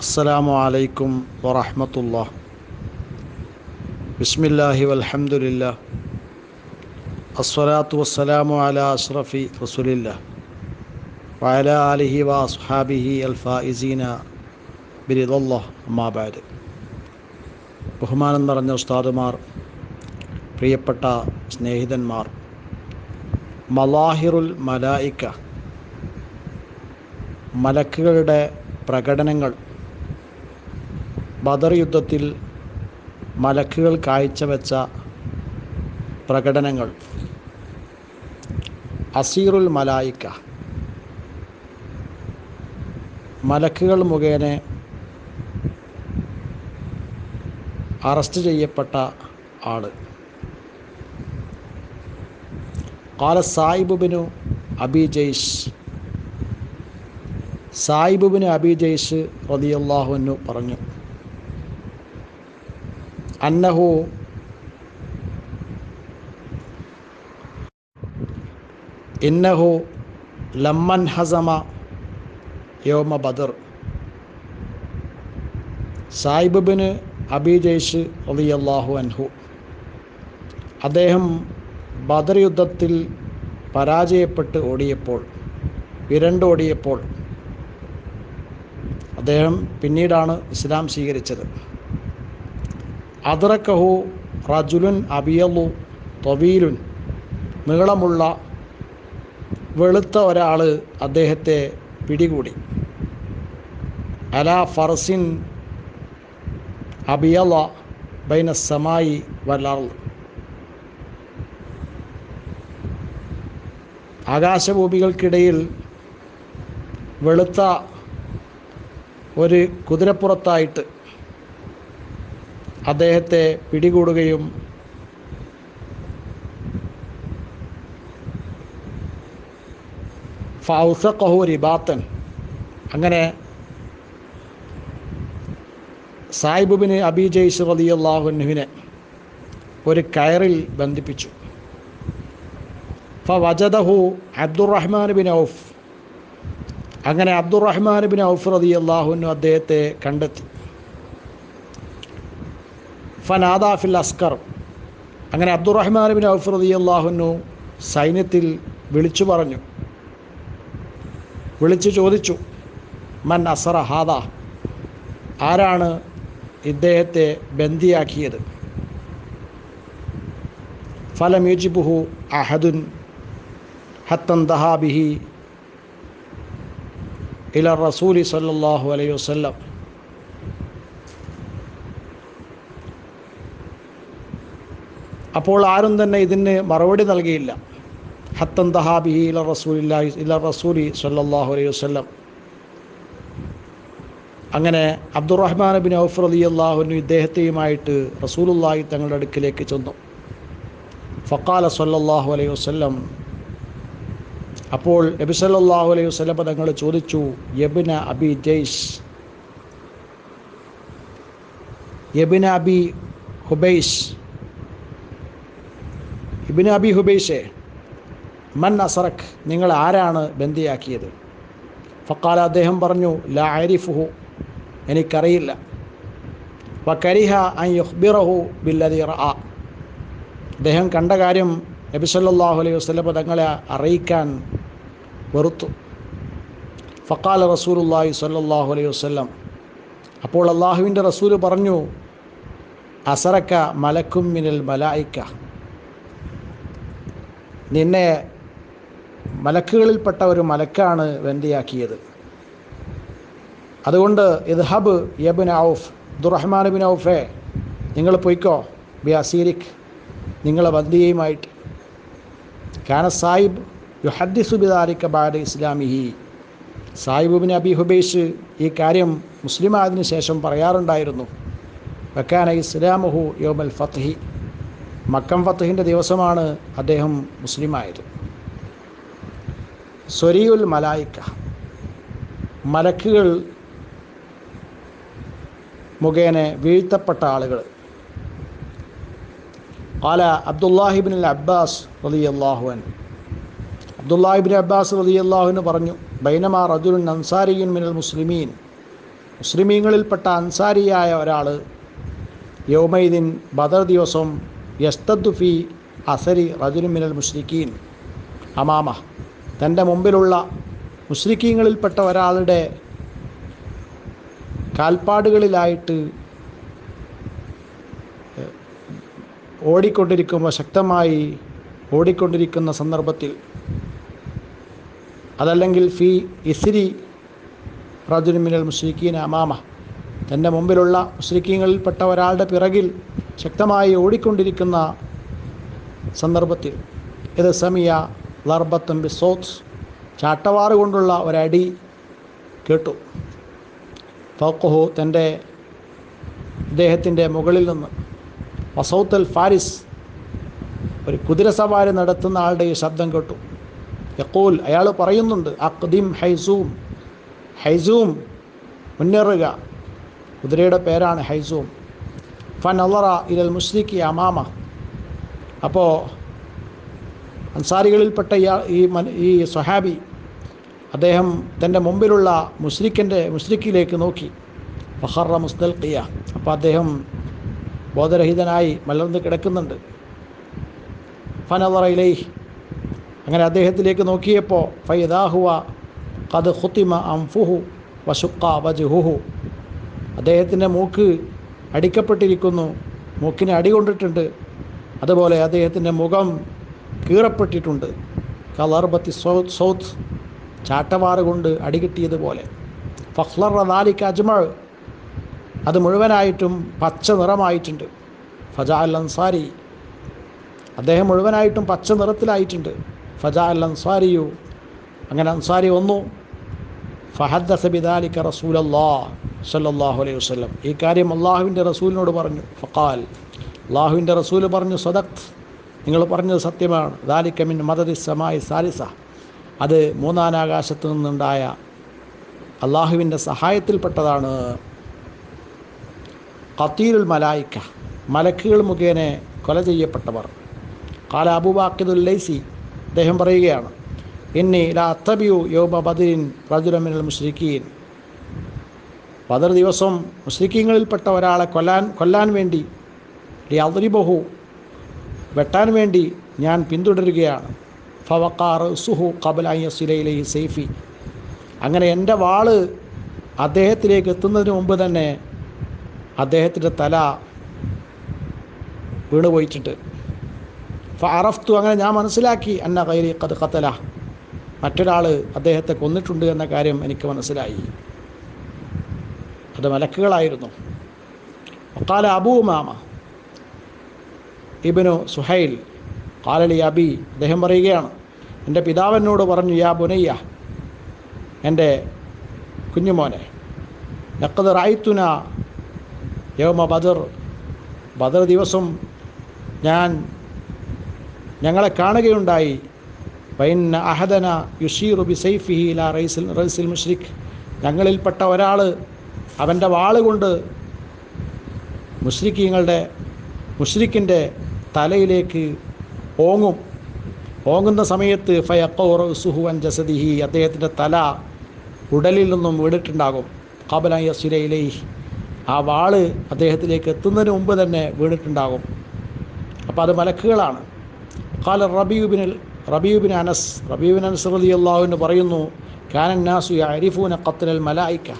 السلام عليكم ورحمة الله بسم الله والحمد لله الصلاة والسلام على أشرف رسول الله وعلى آله وأصحابه الفائزين برضا الله أما بعد ബഹുമാനം നിറഞ്ഞ ഉസ്താദുമാർ പ്രിയപ്പെട്ട സ്നേഹിതന്മാർ മലാഹിറുൽ മലായിക്ക മലക്കുകളുടെ പ്രകടനങ്ങൾ ബദർ യുദ്ധത്തിൽ മലക്കുകൾ കാഴ്ചവെച്ച പ്രകടനങ്ങൾ. അസീറുൽ മലായിക്ക. മലക്കുകൾ മുഖേന അറസ്റ്റ് ചെയ്യപ്പെട്ട ആൾ കാല സായിബുബിനു അബി ജയ്ഷ്. സായിബുബിന് അബി ജയ്ഷ് റതിയല്ലാഹുവിനു പറഞ്ഞു. അന്നഹു ഇന്നഹു ലമ്മൻ ഹസമ യോമ ബദർ. സായിബിന് അബി ജയ്ഷ് റളിയല്ലാഹു അൻഹു. അദ്ദേഹം ബദർ യുദ്ധത്തിൽ പരാജയപ്പെട്ട് ഓടിയപ്പോൾ വിരണ്ടോടിയപ്പോൾ അദ്ദേഹം പിന്നീടാണ് ഇസ്ലാം സ്വീകരിച്ചത്. അദ്റക്കഹു റജുലുൻ അബിയലു തൊവീലുൻ. നീളമുള്ള വെളുത്ത ഒരാൾ അദ്ദേഹത്തെ പിടികൂടി. അല ഫർസിൻ അബിയല ബൈന സമായി വലർ ആകാശഭൂമികൾക്കിടയിൽ വെളുത്ത ഒരു കുതിരപ്പുറത്തായിട്ട് അദ്ദേഹത്തെ പിടികൂടുകയും ഫൗസഖഹു റിബാത്തൻ. അങ്ങനെ സായിബുബിന് അബി ജയ്സ് അലി അള്ളാഹുനുവിനെ ഒരു കയറിൽ ബന്ധിപ്പിച്ചു. ഫ വജദഹു അബ്ദുറഹ്മാൻ ബിൻ ഔഫ്. അങ്ങനെ അബ്ദുറഹ്മാൻ ബിൻ ഔഫ് റതി അള്ളാഹുനു അദ്ദേഹത്തെ കണ്ടെത്തി. ഫനാദാഫിൽ അസ്കർ. അങ്ങനെ അബ്ദുറഹ്മാൻ ഔഫ് റതി അള്ളാഹുനു സൈന്യത്തിൽ വിളിച്ചു പറഞ്ഞു. വിളിച്ചു ചോദിച്ചു മൻ അസറ ഹാദ? ആരാണ് ഇദ്ദേഹത്തെ ബന്ദിയാക്കിയത്? ഫലം യുജിബുഹു അഹദുൻ ഹത്തൻ ദഹാബിഹി ഇല റസൂലി സല്ലാഹു അലൈഹി വസ്ലം അപ്പോൾ ആരും തന്നെ ഇതിന് മറുപടി നൽകിയില്ല. ഹത്തൻ റസൂലി അലൈഹി അങ്ങനെ അബ്ദുറഹ്മാൻ ബിൻ ഔഫ് അലി അള്ളാഹുനു ഇദ്ദേഹത്തെയുമായിട്ട് റസൂലുല്ലാഹി തങ്ങളുടെ അടുക്കിലേക്ക് ചെന്നു. ഫക്കാല സല്ലാഹു അലൈഹി വസ്ലം അപ്പോൾ നബി സല്ലാഹു അലൈഹി വസ്ലം തങ്ങൾ ചോദിച്ചു യബിന അബി ജയ്സ്? യബിന അബി ഹുബൈസ്. ഇബിന് അബി ഹുബൈഷെ മൻ അസറഖ് നിങ്ങൾ ആരാണ് ബന്ദിയാക്കിയത്? ഫക്കാല അദ്ദേഹം പറഞ്ഞു ലാ ആരിഫുഹു എനിക്കറിയില്ല. വക്കരിഹ അൻ ബില്ലതി റഅ. അദ്ദേഹം കണ്ട കാര്യം നബി സല്ലല്ലാഹു അലൈഹി വസല്ലം തങ്ങളെ അറിയിക്കാൻ വെറുത്തു. ഫക്കാല റസൂലുള്ളാഹി സല്ലാഹു അലൈഹി വസ്ലം അപ്പോൾ അള്ളാഹുവിന്റെ റസൂൽ പറഞ്ഞു അസറക്ക മലക്കും മിനൽ മലായിക്ക. നിന്നെ മലക്കുകളിൽപ്പെട്ട ഒരു മലക്കാണ് വെന്തിയാക്കിയത്. അതുകൊണ്ട് ഇത് ഹബ് യബിൻ ഔഫ് ദുറഹ്മാൻ ബിൻ ഔഫേ നിങ്ങൾ പൊയ്ക്കോ. ബി അസീരിഖ് നിങ്ങളെ ബന്ദിയുമായിട്ട് കാന സാഹിബ് യു യുഹദ്ദിസു ബിദാരിക്ക ബാഡ് ഇസ്ലാമിഹി. ഹി ബിൻ അബി ഹുബൈഷ് ഈ കാര്യം മുസ്ലിമായതിനു ശേഷം പറയാറുണ്ടായിരുന്നു. വക്കാന ഇസ്ലാമുഹു യോമൽ ഫത്ഹി. മക്കം ഫത്തഹിന്റെ ദിവസമാണ് അദ്ദേഹം മുസ്ലിമായത്. സ്വരിയുൽ മലായിക്ക മലക്കുകൾ മുഖേന വീഴ്ത്തപ്പെട്ട ആളുകൾ. ആല അബ്ദുല്ലാഹിബിൻ അബ്ബാസ് റലി അള്ളാഹുവൻ അബ്ദുല്ലാഹിബിൻ അബ്ബാസ് റലി അള്ളാഹുവിന് പറഞ്ഞു ബൈനമാ റജുലുൻ അൻസാരിയുൻ മിനൽ മുസ്ലിമീൻ. മുസ്ലിമീങ്ങളിൽപ്പെട്ട അൻസാരിയായ ഒരാൾ യൗമൈദിൻ ബദർ ദിവസം യസ്തദ്ഫി അസരി റജുലുമിനൽ മുഷ്രിഖീൻ അമാമ തന്റെ മുമ്പിലുള്ള മുസ്ലിക്കീങ്ങളിൽപ്പെട്ട ഒരാളുടെ കാൽപ്പാടുകളിലായിട്ട് ഓടിക്കൊണ്ടിരിക്കുമ്പോൾ ശക്തമായി ഓടിക്കൊണ്ടിരിക്കുന്ന സന്ദർഭത്തിൽ അതല്ലെങ്കിൽ ഫി ഇസിരി റജുലുമിനൽ മുസ്ലിഖീൻ അമാമ തന്റെ മുമ്പിലുള്ള മുസ്ലിഖീങ്ങളിൽപ്പെട്ട ഒരാളുടെ പിറകിൽ ശക്തമായി ഓടിക്കൊണ്ടിരിക്കുന്ന സന്ദർഭത്തിൽ ഇത് സമിയ ലർബത്തും ബിസോത്ത് ചാട്ടവാറ് കൊണ്ടുള്ള ഒരടി കേട്ടു. ഫൗക്കഹു തന്റെ അദ്ദേഹത്തിന്റെ മുകളിൽ നിന്ന് വസൗത്തൽ ഫാരിസ് ഒരു കുതിരസവാരി നടത്തുന്ന ആളുടെ ഈ ശബ്ദം കേട്ടു. യക്കൂൽ അയാൾ പറയുന്നുണ്ട് അക്ദിം ഹൈസൂം ഹൈസൂം മുന്നേറുക. കുതിരയുടെ പേരാണ് ഹൈസൂം. അള്ളറ ഇരൽ മുസ്ലിഖി അമാമ. അപ്പോൾ അൻസാരികളിൽപ്പെട്ട ഇയാൾ ഈ ഈ സ്വഹാബി അദ്ദേഹം തന്റെ മുമ്പിലുള്ള മുസ്ലിഖിന്റെ മുസ്ലിഖിലേക്ക് നോക്കി. ഫഹറ മുസ്തൽഖിയ അപ്പോൾ അദ്ദേഹം ബോധരഹിതനായി മലർന്ന് കിടക്കുന്നുണ്ട്. ഫനറ ഇലൈ അങ്ങനെ അദ്ദേഹത്തിലേക്ക് നോക്കിയപ്പോൾ ഫൈദാഹുവ കത് ഹുത്തിമ അംഫുഹു വസുക്ക വജുഹുഹു. അദ്ദേഹത്തിന്റെ മൂക്ക് അടിക്കപ്പെട്ടിരിക്കുന്നു. മൂക്കിന് അടി കൊണ്ടിട്ടുണ്ട്. അതുപോലെ അദ്ദേഹത്തിന്റെ മുഖം കീറപ്പെട്ടിട്ടുണ്ട്. കലർബത്തി സൗത്ത് സൗത്ത് ചാട്ടവാറ് കൊണ്ട് അടികിട്ടിയതുപോലെ ഫഹ്ലർ റദാലിക്ക് അജ്മൾ അത് മുഴുവനായിട്ടും പച്ച നിറമായിട്ടുണ്ട്. ഫജാ അൽ അൻസാരി. അദ്ദേഹം മുഴുവനായിട്ടും പച്ച നിറത്തിലായിട്ടുണ്ട്. ഫജാ അൽ അൻസാരിയു. അങ്ങനെ അൻസാരി വന്നു. ഫഹദ്ദ സബിദാലിക്ക റസൂൽ അള്ളാഹ് സല്ലാഹു അലൈഹി വസ്ലം ഈ കാര്യം അള്ളാഹുവിന്റെ റസൂലിനോട് പറഞ്ഞു. ഫക്കാൽ അള്ളാഹുവിന്റെ റസൂൽ പറഞ്ഞു സദക് നിങ്ങൾ പറഞ്ഞത് സത്യമാണ്. ദാലിക്കമിൻ മദതി സമായി സാലിസ. അത് മൂന്നാനാകാശത്തു നിന്നുണ്ടായ അള്ളാഹുവിന്റെ സഹായത്തിൽപ്പെട്ടതാണ്. കത്തീരുൽ മലായിക്ക മലക്കുകൾ മുഖേന കൊല ചെയ്യപ്പെട്ടവർ. കാല അബുബാക്കിദുൽ ലൈസി അദ്ദേഹം പറയുകയാണ് ഇന്നി ലാ അത്തബിയു യോമ ബദിരിൻ റജുലമിനൽ മുസ്ലിക്കീൻ ബദർ ദിവസം മുസ്ലിക്കീങ്ങളിൽപ്പെട്ട ഒരാളെ കൊല്ലാൻ കൊല്ലാൻ വേണ്ടി യാതൊരു ബഹു വെട്ടാൻ വേണ്ടി ഞാൻ പിന്തുടരുകയാണ്. ഫവക്കാർ സുഹു കബലായ സിലയിലെ സേഫി. അങ്ങനെ എന്റെ വാൾ അദ്ദേഹത്തിലേക്ക് എത്തുന്നതിന് മുമ്പ് തന്നെ അദ്ദേഹത്തിന്റെ തല വീണുപോയിട്ടുണ്ട് ഫറഫ്തു അങ്ങനെ ഞാൻ മനസ്സിലാക്കി അന്ന കൈരി കത് കത്തല മറ്റൊരാൾ അദ്ദേഹത്തെ കൊന്നിട്ടുണ്ട് എന്ന കാര്യം എനിക്ക് മനസ്സിലായി. അത് മലക്കുകളായിരുന്നു. ഒക്കാല അബൂ മാമ ഇബിനു സുഹൈൽ കാലലി അബി അദ്ദേഹം പറയുകയാണ് എന്റെ പിതാവെന്നോട് പറഞ്ഞു യാ ബുനയ്യ എന്റെ കുഞ്ഞുമോനെ നക്കത് റായിത്തുന യോമ ബദർ ബദർ ദിവസം ഞാൻ ഞങ്ങളെ കാണുകയുണ്ടായി. വൈന്ന അഹദന യുഷീർ ബി സൈഫിഹി ലാ റൈസിൽ റൈസിൽ മുഷ്രിഖ്. ഞങ്ങളിൽപ്പെട്ട ഒരാൾ അവന്റെ വാളുകൊണ്ട് കൊണ്ട് മുഷ്രിഖീങ്ങളുടെ തലയിലേക്ക് ഓങ്ങും. ഓങ്ങുന്ന സമയത്ത് ഫയക്കോർ സുഹുവൻ ജസദിഹി അദ്ദേഹത്തിന്റെ തല ഉടലിൽ നിന്നും വീണിട്ടുണ്ടാകും. കബലായ സുരയിലേ ആ വാൾ അദ്ദേഹത്തിലേക്ക് എത്തുന്നതിന് മുമ്പ് തന്നെ വീണിട്ടുണ്ടാകും. അപ്പോൾ അത് മലക്കുകളാണ്. കാല റബിയുബിനിൽ റബീബിൻ അനസ് റബീബിൻ അനസ് അള്ളാഹുവിന് പറയുന്നു കാനന്നാസു അരിഫൂന ഖത്തലൽ മലായിക്ക.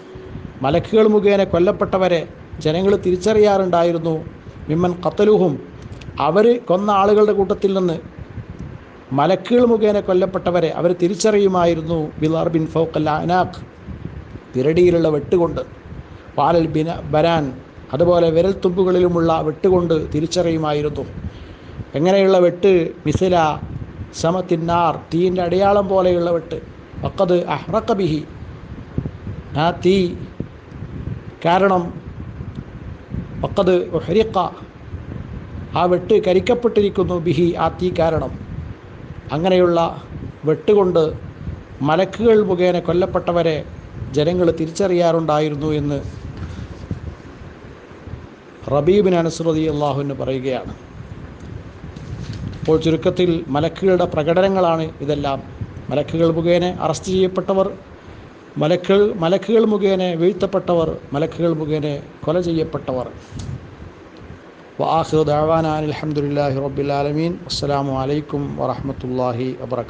മലക്കുകൾ മുഖേന കൊല്ലപ്പെട്ടവരെ ജനങ്ങൾ തിരിച്ചറിയാറുണ്ടായിരുന്നു. മിമ്മൻ കത്തലുഹും അവർ കൊന്ന ആളുകളുടെ കൂട്ടത്തിൽ നിന്ന് മലക്കുകൾ മുഖേന കൊല്ലപ്പെട്ടവരെ അവർ തിരിച്ചറിയുമായിരുന്നു. ബിലാർ ബിൻ ഫൗക്കൽ അനാഖ് പിരടിയിലുള്ള വെട്ടുകൊണ്ട് പാലൽ ബിന ബരാൻ അതുപോലെ വിരൽത്തുമ്പുകളിലുമുള്ള വെട്ടുകൊണ്ട് തിരിച്ചറിയുമായിരുന്നു. എങ്ങനെയുള്ള വെട്ട്? മിസില സമത്തിന്നാർ തീയിന്റെ അടയാളം പോലെയുള്ള വെട്ട്. വക്കത് അഹ്റക്കബിഹി ആ തീ കാരണം ഒക്കത് ഹരിക്ക ആ വെട്ട് കരിക്കപ്പെട്ടിരിക്കുന്നു ബിഹി ആ തീ കാരണം. അങ്ങനെയുള്ള വെട്ടുകൊണ്ട് മലക്കുകൾ മുഖേന കൊല്ലപ്പെട്ടവരെ ജനങ്ങൾ തിരിച്ചറിയാറുണ്ടായിരുന്നു എന്ന് റബീബിൻ അനുസൃതി അള്ളാഹുവിന് പറയുകയാണ്. അപ്പോൾ ചുരുക്കത്തിൽ മലക്കുകളുടെ പ്രകടനങ്ങളാണ് ഇതെല്ലാം. മലക്കുകൾ മുഖേന അറസ്റ്റ് ചെയ്യപ്പെട്ടവർ മലക്കുകൾ മലക്കുകൾ മുഖേന വീഴ്ത്തപ്പെട്ടവർ മലക്കുകൾ മുഖേന കൊല ചെയ്യപ്പെട്ടവർ. വാഹു ദാവാനാൻ അലഹമുല്ലാഹി റബ്ബിൽ ആലമീൻ. അസ്സലാമു അലൈക്കും വറഹമത്തല്ലാഹി വബർക്കാത്തു